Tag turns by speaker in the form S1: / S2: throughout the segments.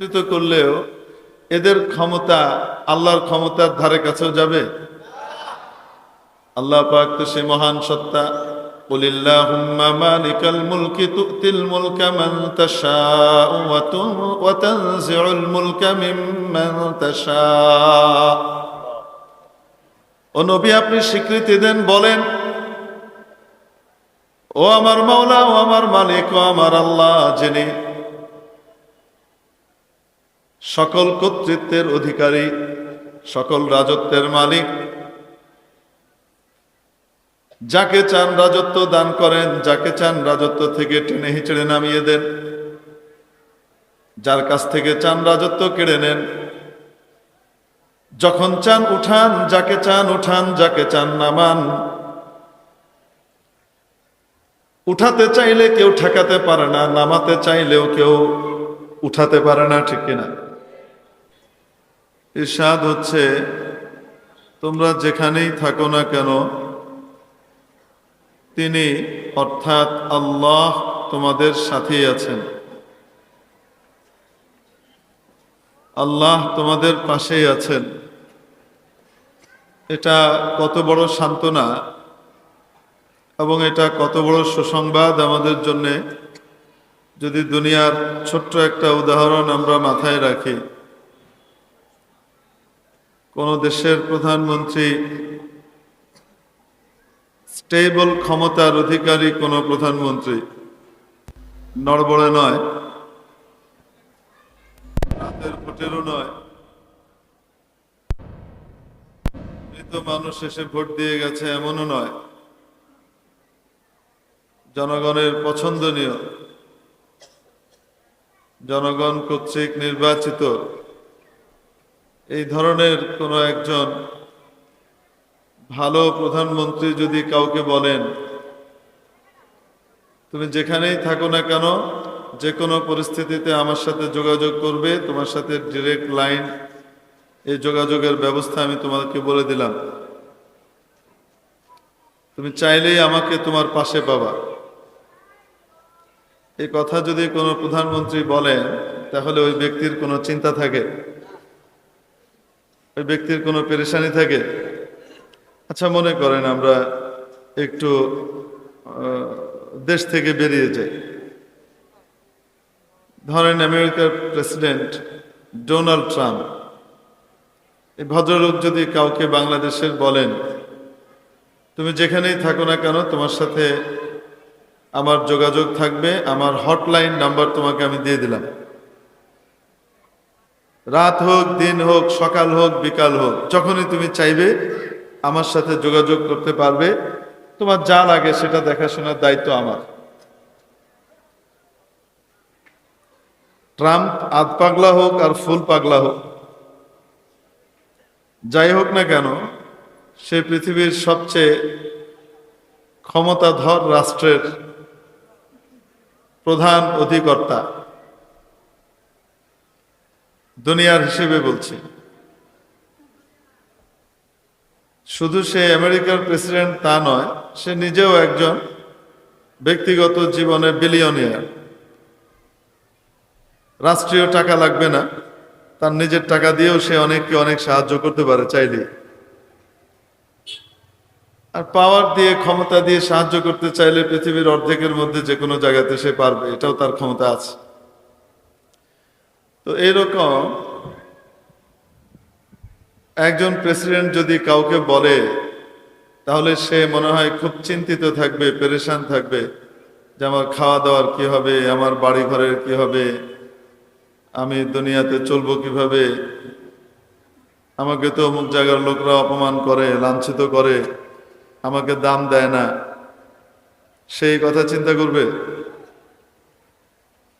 S1: নেতৃত্ব করলেও এদের ক্ষমতা আল্লাহর ক্ষমতার ধারে কাছেও যাবে। আল্লাহ পাক তো সে মহান সত্তা। আপনি স্বীকৃতি দেন, বলেন, ও আমার মাওলা, ও আমার মালিক, ও আমার আল্লাহ যিনি সকল কর্তৃত্বের অধিকারী, সকল রাজত্বের মালিক। যাকে চান রাজত্ব দান করেন, যাকে চান রাজত্ব থেকে টেনে হিচড়ে নামিয়ে দেন। যার কাছ থেকে চান রাজত্ব কেড়ে নেন। যখন চান উঠান, যাকে চান উঠান, যাকে চান নামান। উঠাতে চাইলে কেউ ঠেকাতে পারে না, নামাতে চাইলেও কেউ উঠাতে পারে না, ঠিক কিনা? ইরশাদ হচ্ছে, তোমরা যেখানেই থাকো না কেন, তিনি অর্থাৎ আল্লাহ তোমাদের সাথেই আছেন। আল্লাহ তোমাদের পাশেই আছেন। এটা কত বড় সান্ত্বনা এবং এটা কত বড় সুসংবাদ আমাদের জন্যে। যদি দুনিয়ার ছোট্ট একটা উদাহরণ আমরা মাথায় রাখি কোন দেশের প্রধানমন্ত্রী স্টেবল ক্ষমতার অধিকারী কোন প্রধানমন্ত্রী? নড়বড়ে নয়। রাতের ভোটেরও নয়। মৃত মানুষ এসে ভোট দিয়ে গেছে এমনও নয়। জনগণের পছন্দনীয়। জনগণ কর্তৃক নির্বাচিত। এই ধরনের কোনো একজন ভালো প্রধানমন্ত্রী যদি কাউকে বলেন, তুমি যেখানেই থাকো না কেন যে কোনো পরিস্থিতিতে আমার সাথে যোগাযোগ করবে, তোমার সাথে ডিরেক্ট লাইন এই যোগাযোগের ব্যবস্থা আমি তোমাকে বলে দিলাম। তুমি চাইলেই আমাকে তোমার পাশে পাবা। এই কথা যদি কোনো প্রধানমন্ত্রী বলেন, তাহলে ওই ব্যক্তির কোনো চিন্তা থাকে। ওই ব্যক্তির কোনো পেরেশানি থাকে? আচ্ছা মনে করেন আমরা একটু দেশ থেকে বেরিয়ে যাই। ধরেন আমেরিকার প্রেসিডেন্ট ডোনাল্ড ট্রাম্প। এই ভদ্রলোক যদি কাউকে বাংলাদেশের বলেন, তুমি যেখানেই থাকো না কেন, তোমার সাথে আমার যোগাযোগ থাকবে, আমার হটলাইন নাম্বার তোমাকে আমি দিয়ে দিলাম। রাত হোক, দিন হোক, সকাল হোক, বিকাল হোক, যখনই তুমি চাইবে, আমার সাথে যোগাযোগ করতে পারবে। তোমার যা লাগে সেটা দেখাশোনার দায়িত্ব আমার। ট্রাম্প আধ পাগলা হোক আর ফুল পাগলা হোক, যাই হোক না কেন, সে পৃথিবীর সবচেয়ে ক্ষমতাধর রাষ্ট্রের প্রধান অধিকর্তা। দুনিয়ার হিসেবে বলছি। শুধু সে আমেরিকার প্রেসিডেন্ট তা নয়, সে নিজেও একজন ব্যক্তিগত জীবনে বিলিয়নিয়ার রাষ্ট্রীয় টাকা লাগবে না, তার নিজের টাকা দিয়েও সে অনেককে অনেক সাহায্য করতে পারে চাইলে। আর পাওয়ার দিয়ে, ক্ষমতা দিয়ে সাহায্য করতে চাইলে পৃথিবীর অর্ধেকের মধ্যে যে কোনো জায়গাতে সে পারবে, এটাও তার ক্ষমতা আছে। তো এইরকম একজন প্রেসিডেন্ট যদি কাউকে বলে, তাহলে সে মনে হয় খুব চিন্তিত থাকবে, পেরেশান থাকবে যে আমার খাওয়া দাওয়ার কি হবে, আমার বাড়ি ঘরের কি হবে, আমি দুনিয়াতে চলবো কীভাবে? আমাকে তো অমুক জায়গার লোকরা অপমান করে, লাঞ্ছিত করে, আমাকে দাম দেয় না। সেই কথা চিন্তা করবে?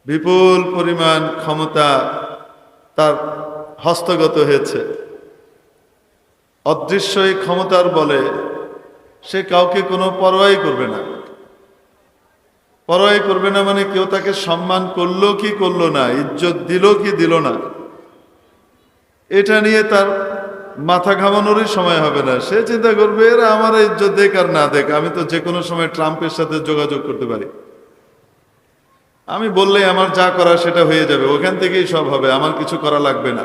S1: বিপুল পরিমাণ ক্ষমতা তার হস্তগত হয়েছে। অদৃশ্য এই ক্ষমতার বলে সে কাউকে কোনো পরোয়াই করবে না। পরোয়াই করবে না মানে কেউ তাকে সম্মান করল কি করল না, ইজ্জত দিল কি দিল না। এটা নিয়ে তার মাথা ঘামানোরই সময় হবে না। সে চিন্তা করবে, এরা আমার ইজ্জত দেখ আর না দেখ আমি তো যে কোনো সময় ট্রাম্পের সাথে যোগাযোগ করতে পারি। আমি বললে আমার যা করা সেটা হয়ে যাবে, ওখান থেকেই সব হবে, আমার কিছু করা লাগবে না।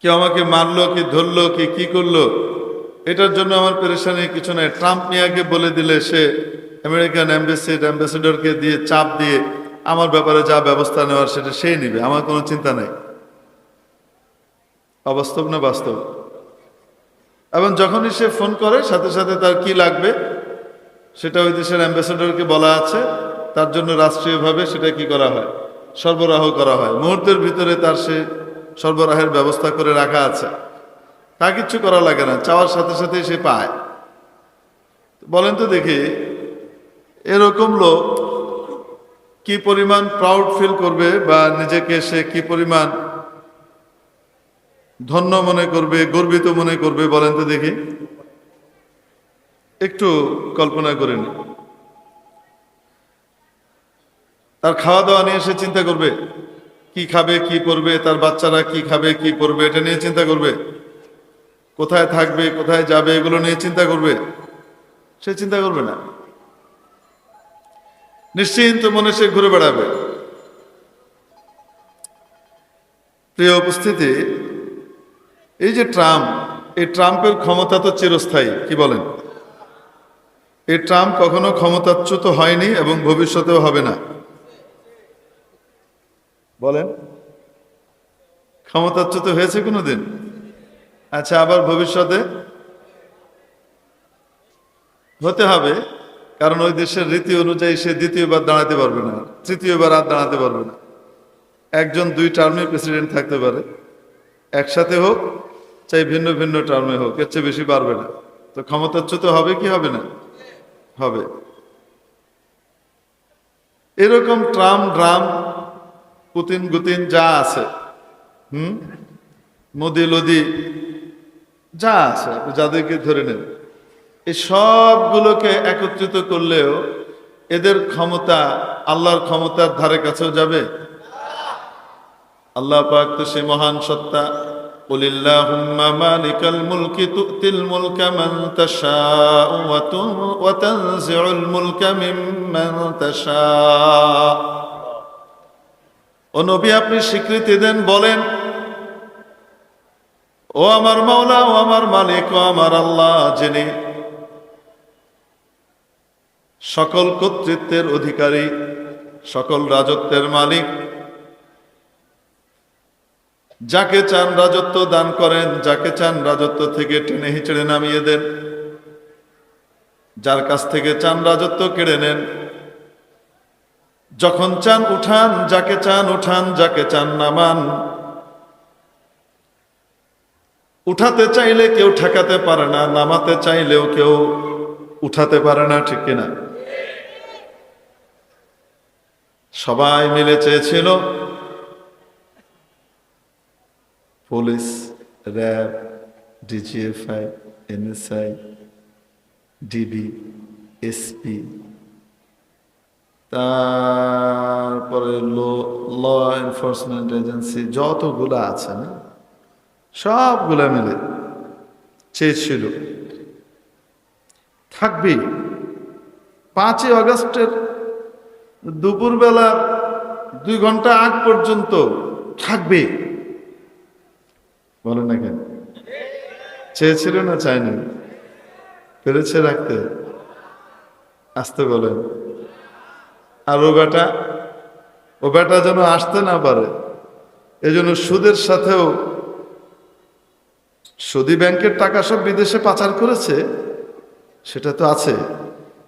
S1: কেউ আমাকে মারলো, কি ধরলো, কি কি করল, এটার জন্য আমার পেরেশানি কিছু নাই। ট্রাম্প মিয়াকে বলে দিলে সে আমেরিকান অ্যাম্বাসিড অ্যাম্বাসেডরকে দিয়ে চাপ দিয়ে আমার ব্যাপারে যা ব্যবস্থা নেওয়ার সেটা সেই নিবে, আমার কোনো চিন্তা নাই। অবাস্তব না বাস্তব? এবং যখনই সে ফোন করে, সাথে সাথে তার কি লাগবে? সেটা ওই দেশের অ্যাম্বাসেডরকে বলা আছে, তার জন্য রাষ্ট্রীয়ভাবে সেটা কি করা হয়? সরবরাহ করা হয়। মুহূর্তের ভিতরে তার সে সরবরাহের ব্যবস্থা করে রাখা আছে। তা কিচ্ছু করা লাগে না, চাওয়ার সাথে সাথে সে পায়। বলেন তো দেখি, এরকম লোক কি পরিমাণ প্রাউড ফিল করবে বা নিজেকে সে কি পরিমাণ ধন্য মনে করবে, গর্বিত মনে করবে বলেন তো দেখি। একটু কল্পনা করে তার খাওয়া দাওয়া নিয়ে সে চিন্তা করবে, কি খাবে, কি করবে তার বাচ্চারা কি খাবে, কি করবে এটা নিয়ে চিন্তা করবে। কোথায় থাকবে, কোথায় যাবে, এগুলো নিয়ে চিন্তা করবে। সে চিন্তা করবে না। নিশ্চিন্ত মনে সে ঘুরে বেড়াবে। প্রিয় উপস্থিতি, এই যে ট্রাম্প, এই ট্রাম্পের ক্ষমতা তো চিরস্থায়ী, কি বলেন? এই ট্রাম্প কখনো ক্ষমতাচ্যুত হয়নি এবং ভবিষ্যতেও হবে না। বলেন। ক্ষমতাচ্যুত হয়েছে কোনোদিন? আচ্ছা আবার ভবিষ্যতে? হতে হবে, কারণ ওই দেশের রীতি অনুযায়ী সে দ্বিতীয়বার দাঁড়াতে পারবে না, তৃতীয়বার আর দাঁড়াতে পারবে না। একজন দুই টার্মে প্রেসিডেন্ট থাকতে পারে। একসাথে হোক, চাই ভিন্ন ভিন্ন টার্মে হোক, এর চেয়ে বেশি পারবে না। তো ক্ষমতাচ্যুত হবে কি হবে না? হবে। এরকম ট্রাম ড্রাম, পুতিন গুতিন যা আছে, হুম? মোদি লদি যা আছে, যাদেরকে ধরে নেন। এই সবগুলোকে একত্রিত করলেও এদের ক্ষমতা আল্লাহর ক্ষমতার ধারে কাছেও যাবে। আল্লাহ পাক তো সে মহান সত্তা। قل اللهم مالك الملك تؤتي الملك من تشاء وتن- وتنزع الملك ممن تشاء ও নবী আপনি স্বীকৃতি দেন বলেন ও আমার মাওলা ও আমার মালিক ও আমার আল্লাহ যিনি সকল কর্তৃত্বের অধিকারী সকল রাজত্বের মালিক যাকে চান রাজত্ব দান করেন, যাকে চান রাজত্ব থেকে টেনে হিচড়ে নামিয়ে দেন। যার কাছ থেকে চান রাজত্ব কেড়ে নেন, যখন চান উঠান, যাকে চান উঠান, যাকে চান নামান। উঠাতে চাইলে কেউ ঠেকাতে পারে না, নামাতে চাইলেও কেউ উঠাতে পারে না, ঠিক কিনা? সবাই মিলে চেয়েছিল police RAB DGFI NSI DB SP তারপরে ল এনফোর্সমেন্ট এজেন্সি যতগুলো আছে, না, সবগুলা মিলে চেয়েছিল থাকবেই। পাঁচই আগস্টের দুপুরবেলা দুই ঘণ্টা আগ পর্যন্ত থাকবে বলেন না কেন? চেয়েছিল না চায়নি? পেরেছে রাখতে? আসতে বলেন। আর ও বেটা ও বেটা যেন আসতে না পারে, এজন্য সুদের সাথেও সুদী ব্যাংকের টাকা সব বিদেশে পাচার করেছে, সেটা তো আছে,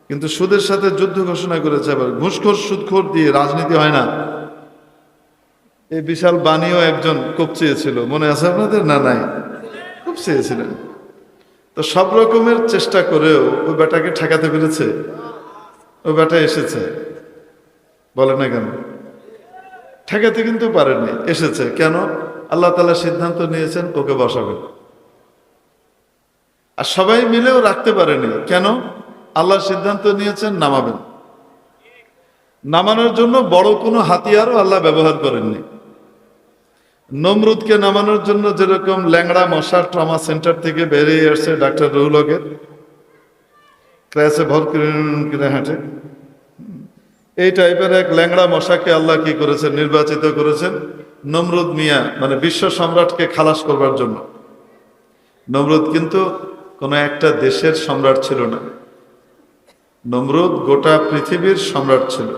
S1: কিন্তু সুদের সাথে যুদ্ধ ঘোষণা করেছে আবার। ঘুষখোর, সুদখোর দিয়ে রাজনীতি হয় না। এই বিশাল বাণীও একজন খুব চেয়েছিল। মনে আছে আপনাদের? না, নাই। খুব চেয়েছিলেন। তো সব রকমের চেষ্টা করেও ওই বেটাকে ঠেকাতে পেরেছে। ওই বেটা এসেছে। বলে না কেন? ঠেকাতে কিন্তু পারেনি। এসেছে। কেন? আল্লাহ তালা সিদ্ধান্ত নিয়েছেন ওকে বসাবেন। আর সবাই মিলেও রাখতে পারেনি। কেন? আল্লাহ সিদ্ধান্ত নিয়েছেন নামাবেন। নামানোর জন্য বড় কোনো হাতিয়ারও আল্লাহ ব্যবহার করেননি। নমরুদকে নামানোর জন্য যেরকম ল্যাংড়া মশার ট্রমা সেন্টার থেকে বেরিয়ে আসছে ডাক্তার রুহুলকের ক্লাসে ভর কিনে হাঁটে। এই টাইপের এক ল্যাংড়া মশাকে আল্লাহ কি করেছেন? নির্বাচিত করেছেন নমরুদ মিয়া মানে বিশ্ব সম্রাটকে খালাস করবার জন্য। নমরুদ কিন্তু কোনো একটা দেশের সম্রাট ছিল না। নমরুদ গোটা পৃথিবীর সম্রাট ছিল।